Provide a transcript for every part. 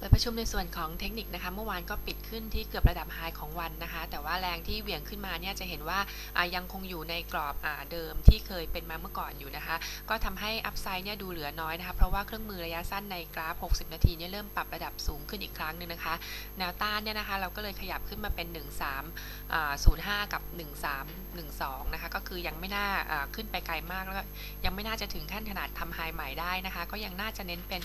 เปิดประชุมในส่วนของเทคนิคนะคะ เมื่อวานก็ปิดขึ้นที่เกือบระดับไฮของวันนะคะ แต่ว่าแรงที่เหวี่ยงขึ้นมาเนี่ยจะเห็นว่ายังคงอยู่ในกรอบเดิมที่เคยเป็นมาเมื่อก่อนอยู่นะคะ ก็ทำให้อัพไซด์เนี่ยดูเหลือน้อยนะคะ เพราะว่าเครื่องมือระยะสั้นในกราฟ 60 นาทีเนี่ยเริ่มปรับระดับสูงขึ้นอีกครั้งหนึ่งนะคะ แนวต้านเนี่ยนะคะ เราก็เลยขยับขึ้นมาเป็น 1305 กับ 1312 นะคะ ก็คือยังไม่น่าขึ้นไปไกลมากแล้วยังไม่น่าจะถึงขั้นขนาดทำไฮใหม่ได้นะคะ ก็ยังน่าจะเน้นเป็น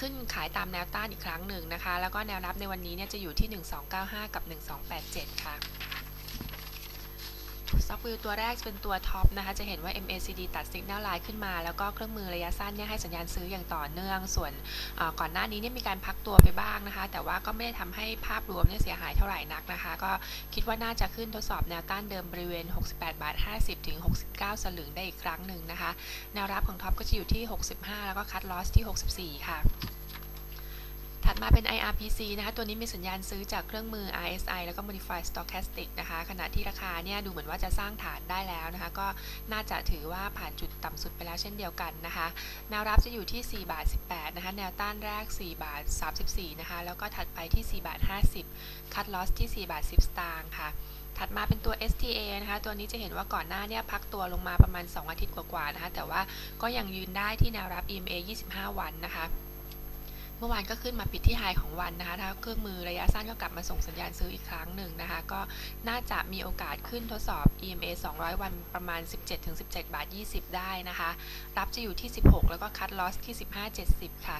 ขึ้นขายตามแนวต้านอีกครั้งหนึ่งนะคะ แล้วก็แนวรับในวันนี้เนี่ยจะอยู่ที่ 1295 กับ 1287 ค่ะ ซ็อกวิวตัวแรกเป็นตัวท็อปนะคะจะเห็นว่า MACD ตัดสิกแนลไลน์ขึ้นมา แล้วก็เครื่องมือระยะสั้นเนี่ยให้สัญญาณซื้ออย่างต่อเนื่อง ส่วนก่อนหน้านี้เนี่ยมีการพักตัวไปบ้างนะคะ แต่ว่าก็ไม่ได้ทำให้ภาพรวมเนี่ยเสียหายเท่าไหร่นักนะคะ ก็คิดว่าน่าจะขึ้นทดสอบแนวต้านเดิมบริเวณ 68 บาท 50 ถึง 69 สลึงได้อีกครั้งหนึ่งนะคะ แนวรับของท็อปก็จะอยู่ที่ 65 แล้วก็คัดลอสที่ 64 ค่ะ ถัดมาเป็น IRPC นะคะ ตัวนี้มีสัญญาณซื้อจากเครื่องมือ RSI แล้วก็ Modified Stochastic นะคะ ขณะที่ราคาเนี่ยดูเหมือนว่าจะสร้างฐานได้แล้วนะคะ ก็น่าจะถือว่าผ่านจุดต่ำสุดไปแล้วเช่นเดียวกันนะคะ แนวรับจะอยู่ที่ 4 บาท 18 นะคะ แนวต้านแรก 4 บาท 34 นะคะ แล้วก็ถัดไปที่ 4 บาท 50 คัดลอสที่ 4 บาท 10 สตางค์ค่ะถัดมาเป็นตัว STA นะคะ ตัวนี้จะเห็นว่าก่อนหน้าเนี่ยพักตัวลงมาประมาณ 2 อาทิตย์กว่าๆนะคะ แต่ว่าก็ยังยืนได้ที่แนวรับ EMA 25 วันนะคะ มื่อวานก็ขึ้นมาปิดที่ไฮของวันนะคะถ้าเครื่องมือระยะสั้นก็กลับมาส่งสัญญาณซื้ออีกครั้งหนึ่งนะคะ ก็น่าจะมีโอกาสขึ้นทดสอบ EMA 200 วันประมาณ 17-17 บาท 20 ได้นะคะ รับจะอยู่ที่ 16 แล้วก็คัดลอสที่ 15-70 ค่ะ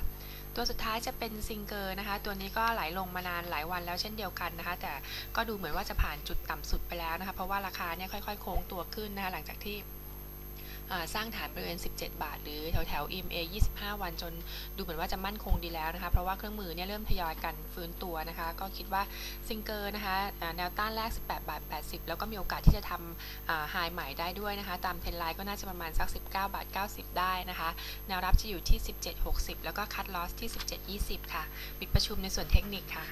ตัวสุดท้ายจะเป็นซิงเกอร์นะคะ ตัวนี้ก็ไหลลงมานานหลายวันแล้วเช่นเดียวกันนะคะ แต่ก็ดูเหมือนว่าจะผ่านจุดต่ำสุดไปแล้วนะคะ เพราะว่าราคาเนี่ยค่อยๆ โค้งตัวขึ้นนะคะหลังจากที่ สร้างฐานบริเวณ 17 บาท หรือแถวแถว EMA 25 วันจนดูเหมือนว่าจะมั่นคงดีแล้วนะคะ เพราะว่าเครื่องมือเนี่ยเริ่มทยอยกันฟื้นตัวนะคะ ก็คิดว่าซิงเกอร์นะคะแนวต้านแรก 18 บาท 80 แล้วก็มีโอกาสที่จะทำไฮใหม่ได้ด้วยนะคะ ตามเทรนไลน์ก็น่าจะประมาณสัก 19 บาท 90 ได้นะคะ แนวรับจะอยู่ที่ 17 60 แล้วก็คัดลอสที่ 17 20 ค่ะ ปิดประชุมในส่วนเทคนิคค่ะ